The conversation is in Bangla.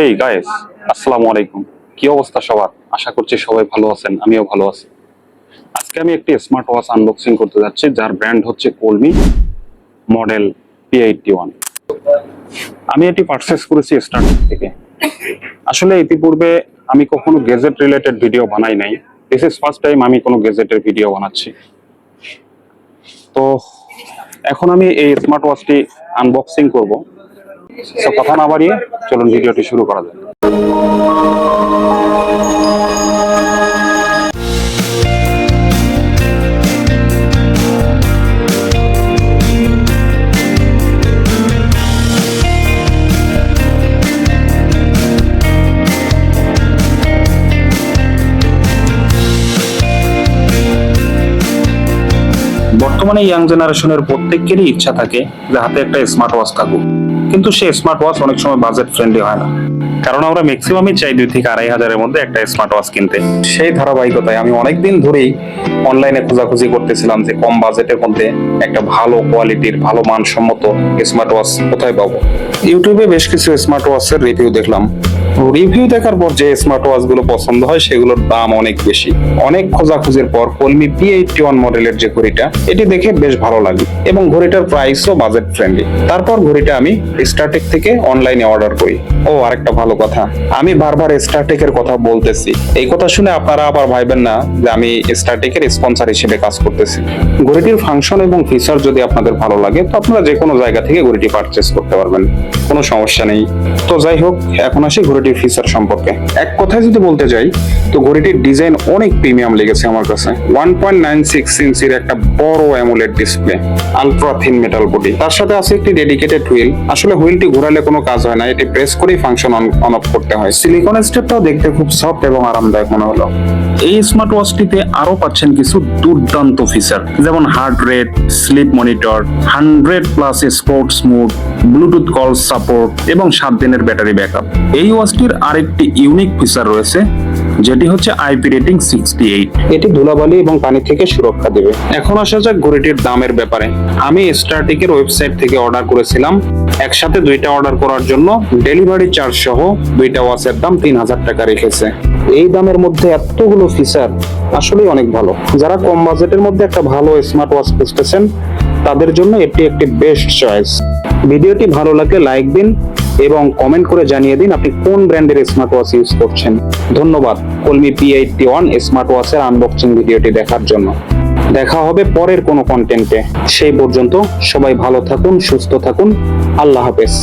হেই গাইস আসসালামু আলাইকুম। কি অবস্থা সবার? আশা করছি সবাই ভালো আছেন, আমিও ভালো আছি। আজকে আমি একটি স্মার্ট ওয়াচ আনবক্সিং করতে যাচ্ছি, যার ব্র্যান্ড হচ্ছে Colmi model P eighty one আমি এটি পারচেস করেছি স্টার্ট থেকে। আসলে ইতিপূর্বে আমি কখনো গেজেট রিলেটেড ভিডিও বানাই নাই। দিস ইজ ফার্স্ট টাইম আমি কোনো গেজেটের ভিডিও বানাচ্ছি। তো, এখন আমি এই স্মার্ট ওয়াচটি আনবক্সিং করব। তো কথা না বাড়িয়ে চলুন ভিডিওটি শুরু করা যাক। বর্তমানে ইয়াং জেনারেশনের প্রত্যেকেরই ইচ্ছা থাকে যে হাতে একটা স্মার্ট ওয়াচ থাকুক। কিন্তু সেই স্মার্ট ওয়াচ অনেক সময় বাজেট ফ্রেন্ডলি হয় না। কারণ আমরা ম্যাক্সিমামই চাই দুই থেকে আড়াই হাজারের মধ্যে একটা স্মার্ট ওয়াচ কিনতে। সেই ধারাবাহিকতায় আমি অনেকদিন ধরেই অনলাইনে খোঁজাখুঁজি করতেছিলাম যে কম বাজেটের মধ্যে একটা ভালো কোয়ালিটির ভালো মানসম্মত স্মার্ট ওয়াচ কোথায় পাবো। ইউটিউবে বেশ কিছু স্মার্ট ওয়াচের রিভিউ দেখলাম। রিভিউ দেখার পর যে স্মার্ট ওয়াচগুলো পছন্দ হয়, সেগুলোর দাম অনেক বেশি। অনেক খোঁজাখুঁজির পর কলমি পি এইটটি ওয়ান মডেলের যে ঘড়িটা, এটি দেখে বেশ ভালো লাগে এবং ঘড়িটার প্রাইসও বাজেট ফ্রেন্ডলি তারপর ঘড়িটা আমি স্টারটেক থেকে অনলাইনে অর্ডার করি। ও, আরেকটা ভালো কথা, আমি বারবার স্টারটেকের কথা বলতেছি। এই কথা শুনে আপনারা আবার ভাইবেন না যে আমি স্টারটেকের স্পন্সর হিসেবে কাজ করতেছি। ঘড়িটির ফাংশন এবং ফিচার যদি আপনাদের ভালো লাগে, তো আপনারা যে কোনো জায়গা থেকে ঘড়িটি পারচেস করতে পারবেন। কোনো সমস্যা নেই। তো যাই হোক, এখন আসি ঘড়িটির ফিচার সম্পর্কে। এক কথায় যদি বলতে যাই, তো ঘড়িটির ডিজাইন অনেক প্রিমিয়াম লেগেছে আমার কাছে। ওয়ান পয়েন্ট নাইন সিক্স ইঞ্চির একটা বড় AMOLED display ultra thin metal body তার সাথে আছে একটি ডেডিকেটেড হুইল আসলে হুইলটি ঘোরালে কোনো কাজ হয় না, এটি প্রেস করেই ফাংশন অন অফ করতে হয়। সিলিকন স্টেপটাও দেখতে খুব সফট এবং আরামদায়ক মনে হলো। এই স্মার্ট ওয়াচটিতে আরও পাচ্ছেন কিছু দুর্দান্ত ফিচার যেমন heart rate sleep monitor hundred plus sports mode bluetooth call support এবং সাত দিনের ব্যাটারি ব্যাকআপ এই ওয়াচটির আরেকটি ইউনিক ফিচার রয়েছে, যেটি হচ্ছে আইপি রেটিং সিক্সটি এইট এটি ধুলাবালি এবং পানি থেকে সুরক্ষা দেবে। এখন আসা যাক ঘড়িটির দামের ব্যাপারে। আমি স্টারটিকের ওয়েবসাইট থেকে অর্ডার করেছিলাম। একসাথে দুইটা অর্ডার করার জন্য ডেলিভারি চার্জ সহ দুইটা ওয়াচের দাম তিন হাজার টাকা রেখেছে। এই দামের মধ্যে এতগুলো ফিচার আসলেই অনেক ভালো। যারা কম বাজেটের মধ্যে একটা ভালো স্মার্ট ওয়াচ খুঁজতেছেন, তাদের জন্য এটি একটি বেস্ট চয়েস ভিডিওটি ভালো লাগলে লাইক দিন এবং কমেন্ট করে জানিয়ে দিন আপনি কোন ব্র্যান্ডের স্মার্ট ওয়াচ ইউজ করছেন। ধন্যবাদ। Colmi P eighty one smart ওয়াচের unboxing ভিডিওটি দেখার জন্য। দেখা হবে পরের কোনো কন্টেন্টে সেই পর্যন্ত সবাই ভালো থাকুন, সুস্থ থাকুন। আল্লাহ হাফেজ।